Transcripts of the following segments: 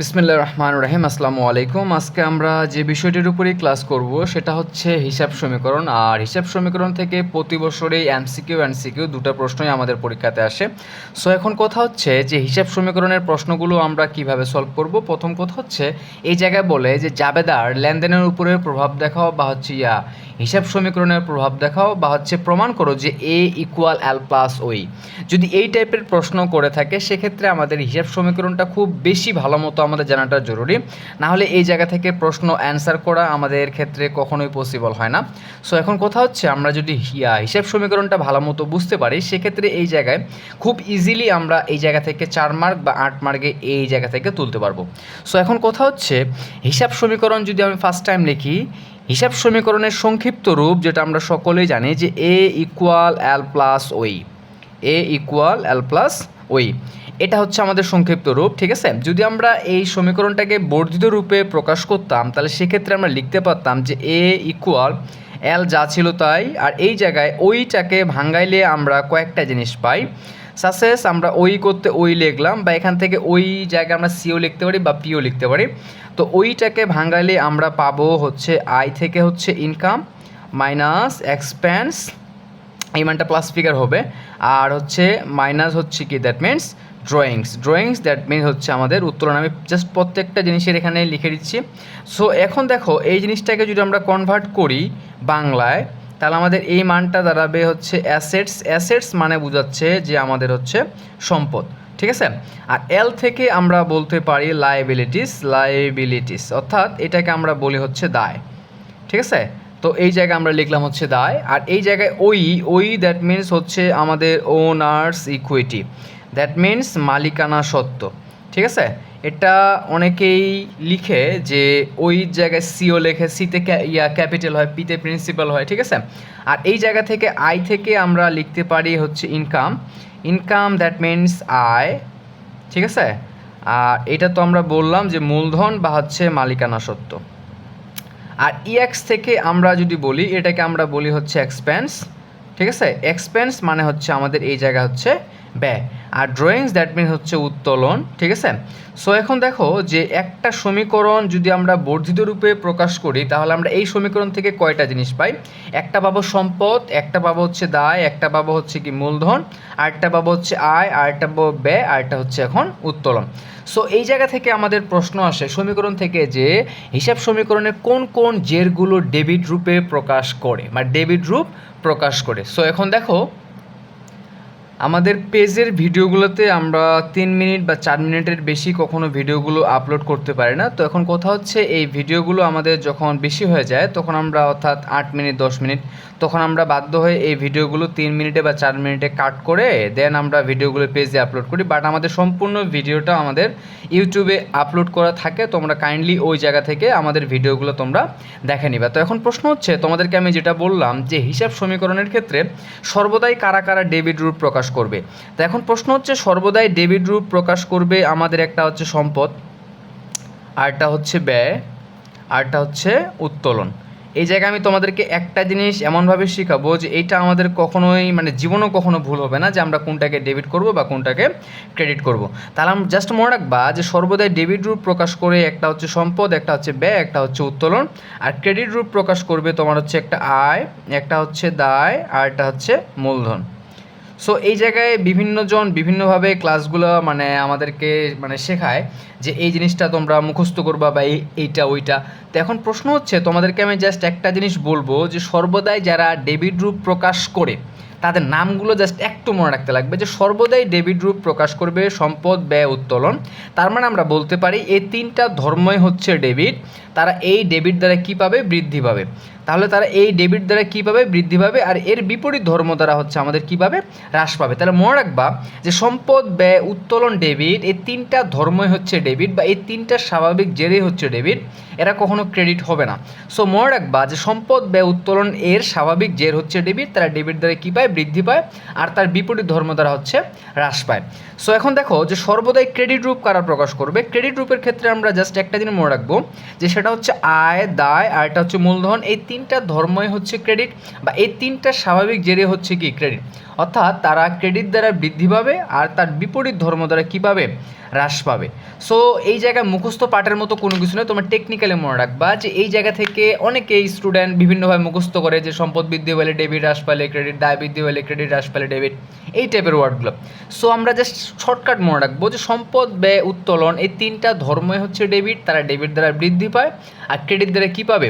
বিসমিল্লা রহমান রহিম, আসসালামু আলাইকুম। আজকে আমরা যে বিষয়টির উপরেই ক্লাস করব, সেটা হচ্ছে হিসাব সমীকরণ। আর হিসাব সমীকরণ থেকে প্রতি বছরেই এমসিকিউ এনসিকিউ দুটো প্রশ্নই আমাদের পরীক্ষাতে আসে। সো এখন কথা হচ্ছে যে হিসাব সমীকরণের প্রশ্নগুলো আমরা কীভাবে সলভ করব? প্রথম কথা হচ্ছে, এই জায়গায় বলে যে জাবেদার লেনদেনের উপরে প্রভাব দেখাও বা হচ্ছে ইয়া, হিসাব সমীকরণের প্রভাব দেখাও বা হচ্ছে প্রমাণ করো যে এ ইকুয়াল এল প্লাস ওই যদি এই টাইপের প্রশ্ন করে থাকে, সেক্ষেত্রে আমাদের হিসাব সমীকরণটা খুব বেশি ভালো মতো আমাদের জানাটা জরুরি। না হলে এই জায়গা থেকে প্রশ্ন অ্যান্সার করা আমাদের ক্ষেত্রে কখনোই পসিবল হয় না। সো এখন কথা হচ্ছে, আমরা যদি হিসাব সমীকরণটা ভালো মতো বুঝতে পারি, সেক্ষেত্রে এই জায়গায় খুব ইজিলি আমরা এই জায়গা থেকে চার মার্ক বা আট মার্কে এই জায়গা থেকে তুলতে পারব। সো এখন কথা হচ্ছে, হিসাব সমীকরণ যদি আমি ফার্স্ট টাইম লিখি, হিসাব সমীকরণের সংক্ষিপ্ত রূপ যেটা আমরা সকলেই জানি যে এ ইকুয়াল এল প্লাস ওই এ ইকুয়াল এল প্লাস ওই এটা হচ্ছে আমাদের সংক্ষিপ্ত রূপ, ঠিক আছে? যদি আমরা এই সমীকরণটাকে বর্ধিত রূপে প্রকাশ করতাম, তাহলে সেক্ষেত্রে আমরা লিখতে পারতাম যে এ ইকুয়াল এল যা ছিল তাই, আর এই জায়গায় ওইটাকে ভাঙ্গাইলে আমরা কয়েকটা জিনিস পাই। সাসেস আমরা ওই করতে ওই লিখলাম, বা এখান থেকে ওই জায়গায় আমরা সিও লিখতে পারি, বা পিও লিখতে পারি। তো ওইটাকে ভাঙ্গাইলে আমরা পাবো হচ্ছে আই থেকে হচ্ছে ইনকাম মাইনাস এক্সপেন্স এই মানটা প্লাস ফিগার হবে। আর হচ্ছে মাইনাস হচ্ছে কি? That means drawings drawings that means হচ্ছে আমাদের উত্তরণ আমি জাস্ট প্রত্যেকটা জিনিসের এখানে লিখে দিচ্ছি। সো এখন দেখো, এই জিনিসটাকে যদি আমরা কনভার্ট করি বাংলায়, তাহলে আমাদের এই মানটা দাঁড়াবে হচ্ছে অ্যাসেটস অ্যাসেটস মানে বোঝাচ্ছে যে আমাদের হচ্ছে সম্পদ। ঠিক আছে? আর এল থেকে আমরা বলতে পারি লাইবিলিটিস লাইবিলিটিস অর্থাৎ এটাকে আমরা বলি হচ্ছে দায়। ঠিক আছে? তো এই জায়গায় আমরা লিখলাম হচ্ছে দায়, আর এই জায়গায় ওই ওই দ্যাট মিন্স হচ্ছে আমাদের ওনার্স ইকুইটি দ্যাট মিন্স মালিকানা সত্ত্ব, ঠিক আছে? এটা অনেকেই লিখে যে ওই জায়গায় সিও লেখে সিতে ইয়া ক্যাপিটাল হয় পিতে প্রিন্সিপাল হয়, ঠিক আছে? আর এই জায়গা থেকে আই থেকে আমরা লিখতে পারি হচ্ছে ইনকাম ইনকাম দ্যাট মিন্স আয় ঠিক আছে? আর এটা তো আমরা বললাম যে মূলধন বা হচ্ছে মালিকানা সত্ত্ব। আর ইএক্স থেকে আমরা যদি বলি, এটাকে আমরা বলি হচ্ছে এক্সপেন্স ঠিক আছে? এক্সপেন্স মানে হচ্ছে আমাদের এই জায়গা হচ্ছে ব্যয় আর ড্রয়িংস দ্যাট মিন হচ্ছে উত্তোলন, ঠিক আছে? সো এখন দেখো যে একটা সমীকরণ যদি আমরা বর্ধিত রূপে প্রকাশ করি, তাহলে আমরা এই সমীকরণ থেকে কয়টা জিনিস পাই? একটা পাবো সম্পদ, একটা পাবো হচ্ছে দায়, একটা পাবো হচ্ছে কি মূলধন আরেকটা পাবো হচ্ছে আয় আরেকটা পাবো ব্যয় আরেকটা হচ্ছে এখন উত্তোলন। সো এই জায়গা থেকে আমাদের প্রশ্ন আসে সমীকরণ থেকে যে হিসাব সমীকরণে কোন কোন জেরগুলো ডেবিট রূপে প্রকাশ করে, বা ডেবিট রূপ প্রকাশ করে। সো এখন দেখো আমাদের পেজের ভিডিওগুলোতে আমরা তিন মিনিট বা চার মিনিটের বেশি কখনো ভিডিওগুলো আপলোড করতে পারি না। তো এখন কথা হচ্ছে এই ভিডিওগুলো আমাদের যখন বেশি হয়ে যায়, তখন আমরা অর্থাৎ আট মিনিট, দশ মিনিট, তখন আমরা বাধ্য হয়ে এই ভিডিওগুলো তিন মিনিটে বা চার মিনিটে কাট করে দেন আমরা ভিডিওগুলো পেজে আপলোড করি। বাট আমাদের সম্পূর্ণ ভিডিওটা আমাদের ইউটিউবে আপলোড করা থাকে। তোমরা কাইন্ডলি ওই জায়গা থেকে আমাদের ভিডিওগুলো তোমরা দেখে নিবা। তো এখন প্রশ্ন হচ্ছে, তোমাদেরকে আমি যেটা বললাম যে হিসাব সমীকরণের ক্ষেত্রে সর্বদাই কারা কারা ডেবিট রূপ প্রকাশ করবে। তো এখন প্রশ্ন হচ্ছে, সর্বদাই ডেবিট রূপ প্রকাশ করবে আমাদের একটা হচ্ছে সম্পদ, আরটা হচ্ছে ব্যয়, আরটা হচ্ছে উত্তোলন। এই জায়গায় আমি তোমাদেরকে একটা জিনিস এমনভাবে শেখাবো যে এইটা আমাদের কখনোই মানে জীবনেও কখনো ভুল হবে না যে আমরা কোনটাকে ডেবিট করব বা কোনটাকে ক্রেডিট করব। তাহলে আমরা জাস্ট মনে রাখবা যে সর্বদাই ডেবিট রূপ প্রকাশ করে একটা হচ্ছে সম্পদ, একটা হচ্ছে ব্যয়, একটা হচ্ছে উত্তোলন। আর ক্রেডিট রূপ প্রকাশ করবে তোমার হচ্ছে একটা আয়, একটা হচ্ছে দায় আর একটা হচ্ছে মূলধন। সো এই জায়গায় বিভিন্নজন বিভিন্নভাবে ক্লাসগুলো মানে আমাদেরকে মানে শেখায় যে এই জিনিসটা তোমরা মুখস্থ করবা বা এই, এইটা, ওইটা। তো এখন প্রশ্ন হচ্ছে, তোমাদেরকে আমি জাস্ট একটা জিনিস বলব যে সর্বদাই যারা ডেবিট রূপ প্রকাশ করে, তাদের নামগুলো জাস্ট একটু মনে রাখতে লাগবে যে সর্বদাই ডেবিট রূপ প্রকাশ করবে সম্পদ, ব্যয়, উত্তোলন। তার মানে আমরা বলতে পারি, এই তিনটা ধর্মই হচ্ছে ডেবিট তারা এই ডেবিট দ্বারা কী পাবে? বৃদ্ধি পাবে। তাহলে তারা এই ডেবিট দ্বারা কী পাবে? বৃদ্ধি পাবে আর এর বিপরীত ধর্ম দ্বারা হচ্ছে আমাদের কী পাবে? হ্রাস পাবে। তাহলে মনে রাখবা যে সম্পদ, ব্যয়, উত্তোলন ডেবিট এই তিনটা ধর্মই হচ্ছে ডেবিট বা এই তিনটা স্বাভাবিক জেরেই হচ্ছে ডেবিট এরা কখনো ক্রেডিট হবে না। সো মনে রাখবা যে সম্পদ, ব্যয়, উত্তোলন এর স্বাভাবিক জের হচ্ছে ডেবিট তারা ডেবিট দ্বারা কী পায়? বৃদ্ধি পায় আর তার বিপরীত ধর্ম দ্বারা হচ্ছে হ্রাস পায়। সো এখন দেখো যে সর্বদাই ক্রেডিট রূপ কারা প্রকাশ করবে? ক্রেডিট রূপের ক্ষেত্রে আমরা জাস্ট একটা জিনিস মনে রাখব যে সেটা হচ্ছে আয়, দায়, আর একটা হচ্ছে মূলধন। এই তিনটা ধর্মই হচ্ছে ক্রেডিট বা এই তিনটা স্বাভাবিক জেরে হচ্ছে কি ক্রেডিট অর্থাৎ তারা ক্রেডিট দ্বারা বৃদ্ধি পাবে আর তার বিপরীত ধর্ম দ্বারা কী পাবে? হ্রাস পাবে। সো এই জায়গায় মুখস্থ পাঠের মতো কোনো কিছু নয় তোমার টেকনিক্যালি মনে রাখবা যে এই জায়গা থেকে অনেকেই স্টুডেন্ট বিভিন্নভাবে মুখস্থ করে যে সম্পদ বৃদ্ধি পেলে ডেবিট হ্রাস পালে ক্রেডিট দায় বৃদ্ধি পেলে ক্রেডিট হ্রাস পালে ডেবিট এই টাইপের ওয়ার্ডগুলো সো আমরা জাস্ট শর্টকাট মনে রাখব যে সম্পদ ব্যয়, উত্তোলন এই তিনটা ধর্মই হচ্ছে ডেবিট তারা ডেবিট দ্বারা বৃদ্ধি পায় আর ক্রেডিট দ্বারা কী পাবে?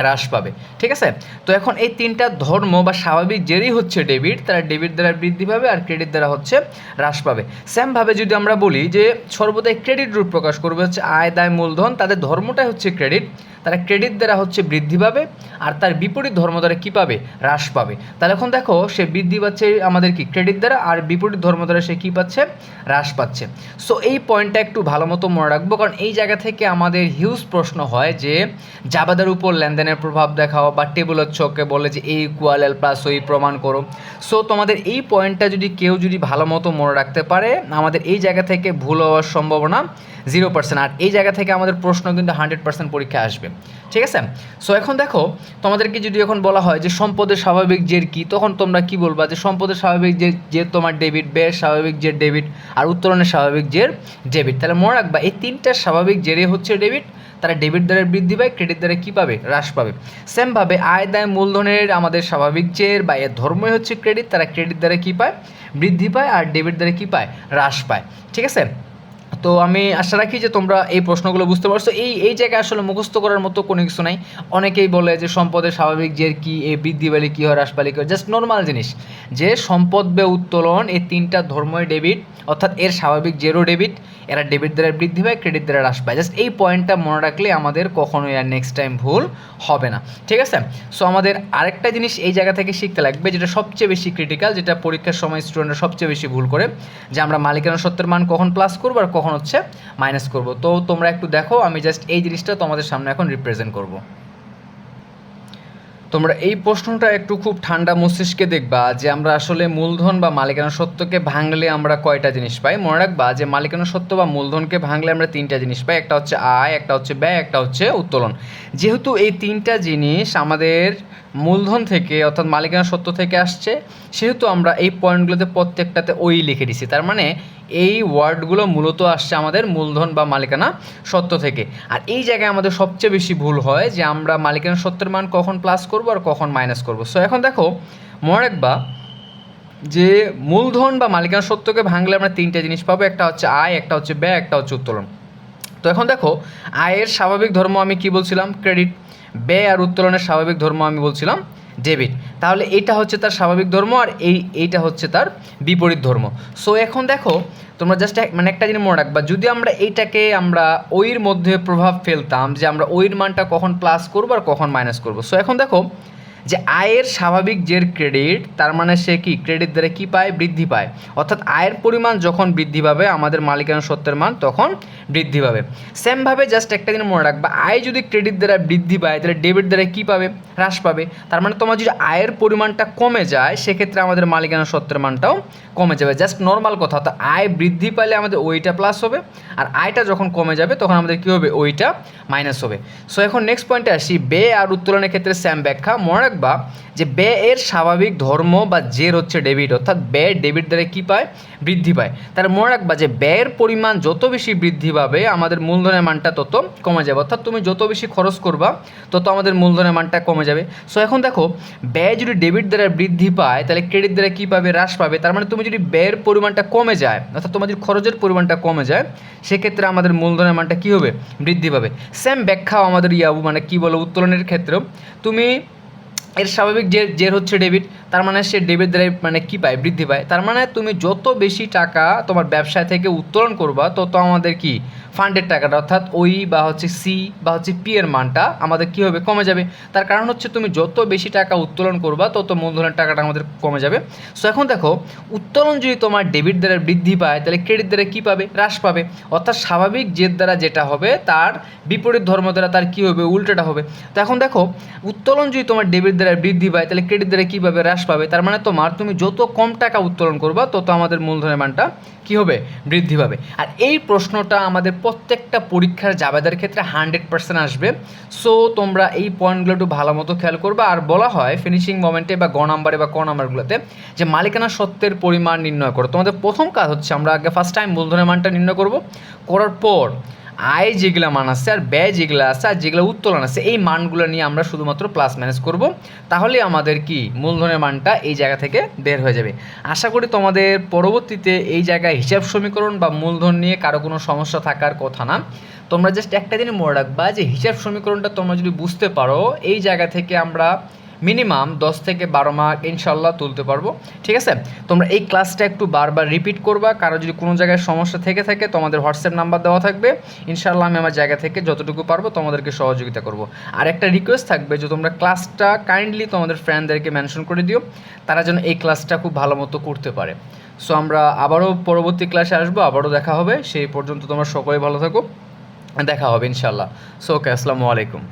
হ্রাস পাবে। ঠিক আছে? তো এখন এই তিনটা ধর্ম বা স্বাভাবিক যেরই হচ্ছে ডেবিট, তারা ডেবিট দ্বারা বৃদ্ধি পাবে আর ক্রেডিট দ্বারা হচ্ছে হ্রাস পাবে। সেমভাবে যদি আমরা বলি যে সর্বদাই ক্রেডিট রূপ প্রকাশ করবে, হচ্ছে আয়, দায়, মূলধন, তাদের ধর্মটাই হচ্ছে ক্রেডিট। তারা ক্রেডিট দ্বারা হচ্ছে বৃদ্ধি পাবে আর তার বিপরীত ধর্ম দ্বারা কী পাবে? হ্রাস পাবে। তাহলে এখন দেখো, সে বৃদ্ধি পাচ্ছে আমাদের কি? ক্রেডিট দ্বারা আর বিপরীত ধর্ম দ্বারা সে কী পাচ্ছে? হ্রাস পাচ্ছে। সো এই পয়েন্টটা একটু ভালো মতো মনে রাখব, কারণ এই জায়গা থেকে আমাদের হিউজ প্রশ্ন হয় যে জাবাদের উপর লেনদেনের প্রভাব দেখাও বা টেবুলের ছকে বলে যে এই ইকুয়াল এল প্লাস ওই প্রমাণ করো। সো তোমাদের এই পয়েন্টটা যদি কেউ যদি ভালো মতো মনে রাখতে পারে, আমাদের এই জায়গা থেকে ভুল হওয়ার সম্ভাবনা জিরো পার্সেন্ট আর এই জায়গা থেকে আমাদের প্রশ্ন কিন্তু হান্ড্রেড পার্সেন্ট পরীক্ষা আসবে। ঠিক আছে? সো এখন দেখো, তোমাদেরকে যদি এখন বলা হয় যে সম্পদের স্বাভাবিক জের কি, তখন তোমরা কি বলবা? যে সম্পদের স্বাভাবিক যে যে তোমার ডেবিট, ব্যয়ের স্বাভাবিক জের ডেবিট, আর উত্তরণের স্বাভাবিক জের ডেবিট। তাহলে মনে রাখবা, এই তিনটা স্বাভাবিক জেরে হচ্ছে ডেবিট, তারা ডেবিট দ্বারা বৃদ্ধি পায়, ক্রেডিট দ্বারা কী পাবে? হ্রাস পাবে। সেমভাবে আয়, দায়, মূলধনের আমাদের স্বাভাবিক জের বা এর ধর্মই হচ্ছে ক্রেডিট, তারা ক্রেডিট দ্বারা কী পায়? বৃদ্ধি পায়, আর ডেবিট দ্বারা কী পায়? হ্রাস পায়। ঠিক আছে? তো আমি আশা রাখি যে তোমরা এই প্রশ্নগুলো বুঝতে পারছ। এই এই জায়গায় আসলে মুখস্থ করার মতো কোনো কিছু নাই। অনেকেই বলে যে সম্পদের স্বাভাবিক জের কি, এ বৃদ্ধি পেলে কী হয়, হ্রাস পেলে কী হয় জাস্ট নর্মাল জিনিস। যে সম্পদ বে উত্তোলন, এই তিনটা ধর্মই ডেবিট অর্থাৎ এর স্বাভাবিক জেরো ডেবিট এরা ডেবিট দ্বারা বৃদ্ধি পায় ক্রেডিট দ্বারা হ্রাস পায়। জাস্ট এই পয়েন্টটা মনে রাখলে আমাদের কখনোই আর নেক্সট টাইম ভুল হবে না। ঠিক আছে? সো আমাদের আরেকটা জিনিস এই জায়গা থেকে শিখতে লাগবে, যেটা সবচেয়ে বেশি ক্রিটিক্যাল যেটা পরীক্ষার সময় স্টুডেন্টরা সবচেয়ে বেশি ভুল করে, যে আমরা মালিকানা সত্যের মান কখন প্লাস করব আর কখন হচ্ছে মাইনাস করব। তো তোমরা একটু দেখো, আমি জাস্ট এই জিনিসটা তোমাদের সামনে এখন রিপ্রেজেন্ট করব। তোমরা এই প্রশ্নটা একটু খুব ঠান্ডা মস্তিষ্কে দেখবা যে আমরা আসলে মূলধন বা মালিকানা সত্যকে ভাঙলে আমরা কয়টা জিনিস পাই? মনে রাখবা যে মালিকানা সত্য বা মূলধনকে ভাঙলে আমরা তিনটা জিনিস পাই। একটা হচ্ছে আয়, একটা হচ্ছে ব্যয়, একটা হচ্ছে উত্তোলন। যেহেতু এই তিনটা জিনিস আমাদের মূলধন থেকে অর্থাৎ মালিকানা সত্য থেকে আসছে, সেহেতু আমরা এই পয়েন্টগুলোতে প্রত্যেকটাতে ওই লিখে দিছি। তার মানে এই ওয়ার্ডগুলো মূলত আসছে আমাদের মূলধন বা মালিকানা সত্য থেকে। আর এই জায়গায় আমাদের সবচেয়ে বেশি ভুল হয় যে আমরা মালিকানা সত্যের মান কখন প্লাস করব আর কখন মাইনাস করব। সো এখন দেখো মনে রাখবা যে মূলধন বা মালিকানা সত্যকে ভাঙলে আমরা তিনটা জিনিস পাবো, একটা হচ্ছে আয়, একটা হচ্ছে ব্যয়, একটা হচ্ছে উত্তোলন। তো এখন দেখো, আয়ের স্বাভাবিক ধর্ম আমি কি বলছিলাম? ক্রেডিট ব্যয় আর উত্তোলনের স্বাভাবিক ধর্ম আমি বলছিলাম ডেবিট তাহলে এটা হচ্ছে তার স্বাভাবিক ধর্ম আর এই, এইটা হচ্ছে তার বিপরীত ধর্ম। সো এখন দেখো, তোমরা জাস্ট মানে একটা জিনিস মনে রাখবা, যদি আমরা এইটাকে আমরা ওইর মধ্যে প্রভাব ফেলতাম যে আমরা ওইর মানটা কখন প্লাস করব আর কখন মাইনাস করব। সো এখন দেখো, যে আয়ের স্বাভাবিক জের ক্রেডিট তার মানে সে কি? ক্রেডিট দ্বারা কি পায়? বৃদ্ধি পায়। অর্থাৎ আয়ের পরিমাণ যখন বৃদ্ধি পাবে, আমাদের মালিকানা সত্যের মান তখন বৃদ্ধি পাবে। সেমভাবে জাস্ট একটা দিন মনে রাখবা, আয় যদি ক্রেডিট দ্বারা বৃদ্ধি পায়, তাহলে ডেবিট দ্বারা কি পাবে? হ্রাস পাবে। তার মানে তোমার যদি আয়ের পরিমাণটা কমে যায়, সেক্ষেত্রে আমাদের মালিকানা সত্যের মানটাও কমে যাবে। জাস্ট নর্মাল কথা, তো আয় বৃদ্ধি পাইলে আমাদের ওইটা প্লাস হবে, আর আয়টা যখন কমে যাবে, তখন আমাদের কী হবে? ওইটা মাইনাস হবে। সো এখন নেক্সট পয়েন্টে আসি। বে আর উত্তোলনের ক্ষেত্রে স্যাম ব্যাখ্যা। মনে রাখবা যে বে এর স্বাভাবিক ধর্ম বা জের হচ্ছে ডেবিট অর্থাৎ ব্যয় ডেবিট দ্বারা কী পায়? বৃদ্ধি পায়। তার মনে রাখবা যে ব্যয়ের পরিমাণ যত বেশি বৃদ্ধি পাবে, আমাদের মূলধনের মানটা তত কমে যাবে। অর্থাৎ তুমি যত বেশি খরচ করবা, তত আমাদের মূলধনের মানটা কমে যাবে। সো এখন দেখো, ব্যয় যদি ডেবিট দ্বারা বৃদ্ধি পায়, তাহলে ক্রেডিট দ্বারা কী পাবে? হ্রাস পাবে। তার মানে তুমি যদি ব্যয়ের পরিমাণটা কমে যায়, অর্থাৎ তোমার যদি খরচের পরিমাণটা কমে যায়, সেক্ষেত্রে আমাদের মূলধনের মানটা কী হবে? বৃদ্ধি পাবে। সেম ব্যাখ্যাও আমাদের ইয়াবু মানে কী বলো? উত্তোলনের ক্ষেত্রেও। তুমি এর স্বাভাবিক যে জের হচ্ছে ডেবিট তার মানে সে ডেবিট দ্বারা মানে কী পায়? বৃদ্ধি পায়। তার মানে তুমি যত বেশি টাকা তোমার ব্যবসায় থেকে উত্তোলন করবা, তত আমাদের কি? ফান্ডের টাকাটা, অর্থাৎ ওই বা হচ্ছে সি বা হচ্ছে পি এর মানটা আমাদের কী হবে? কমে যাবে। তার কারণ হচ্ছে তুমি যত বেশি টাকা উত্তোলন করবা, তত মূলধনের টাকাটা আমাদের কমে যাবে। সো এখন দেখো, উত্তোলন যদি তোমার ডেবিট দ্বারা বৃদ্ধি পায়, তাহলে ক্রেডিট দ্বারা কী পাবে? হ্রাস পাবে। অর্থাৎ স্বাভাবিক জেদ দ্বারা যেটা হবে, তার বিপরীত ধর্ম দ্বারা তার কী হবে? উল্টোটা হবে। তো এখন দেখো, উত্তোলন যদি তোমার ডেবিট দ্বারা বৃদ্ধি পায়, তাহলে ক্রেডিট দ্বারা কী পাবে? হ্রাস হ্রাস পাবে। তার মানে তোমার তুমি যত কম টাকা উত্তোলন করবা, তত আমাদের মূলধনের মানটা কী হবে? বৃদ্ধি পাবে। আর এই প্রশ্নটা আমাদের প্রত্যেকটা পরীক্ষার জাবেদার ক্ষেত্রে হান্ড্রেড পার্সেন্ট আসবে। সো, তোমরা এই পয়েন্টগুলো একটু ভালো মতো খেয়াল করবে। আর বলা হয় ফিনিশিং মোমেন্টে বা গ নাম্বারে বা ক নাম্বারগুলোতে যে মালিকানা সত্ত্বের পরিমাণ নির্ণয় করো। তোমাদের প্রথম কাজ হচ্ছে, আমরা আগে ফার্স্ট টাইম মূলধনের মানটা নির্ণয় করব। করার পর আয় যেগুলো মান আসছে আর ব্যয় যেগুলো আছে আর যেগুলো উত্তোলন আছে, এই মানগুলো নিয়ে আমরা শুধুমাত্র প্লাস ম্যানেজ করব। তাহলে আমাদের কি? মূলধনের মানটা এই জায়গা থেকে বের হয়ে যাবে। আশা করি তোমাদের পরবর্তীতে এই জায়গায় হিসাব সমীকরণ বা মূলধন নিয়ে কারও কোনো সমস্যা থাকার কথা না। তোমরা জাস্ট একটা দিনই মনে রাখবা যে হিসাব সমীকরণটা তোমরা যদি বুঝতে পারো, এই জায়গা থেকে আমরা মিনিমাম দশ থেকে বারো মার্ক ইনশাল্লাহ তুলতে পারব। ঠিক আছে? তোমরা এই ক্লাসটা একটু বারবার রিপিট করবা। কারও যদি কোনো জায়গায় সমস্যা থেকে থাকে, তোমাদের হোয়াটসঅ্যাপ নাম্বার দেওয়া থাকবে। ইনশাল্লাহ আমি আমার জায়গা থেকে যতটুকু পারব তোমাদেরকে সহযোগিতা করব। আর একটা রিকোয়েস্ট থাকবে যে তোমরা ক্লাসটা কাইন্ডলি তোমাদের ফ্রেন্ডদেরকে মেনশন করে দিও। তারা যেন এই ক্লাসটা খুব ভালো মতো করতে পারে। সো আমরা আবারও পরবর্তী ক্লাসে আসব। আবারও দেখা হবে। সেই পর্যন্ত তোমরা সকলে ভালো থাকো। দেখা হবে ইনশাল্লাহ। সো ওকে আসসালামু আলাইকুম।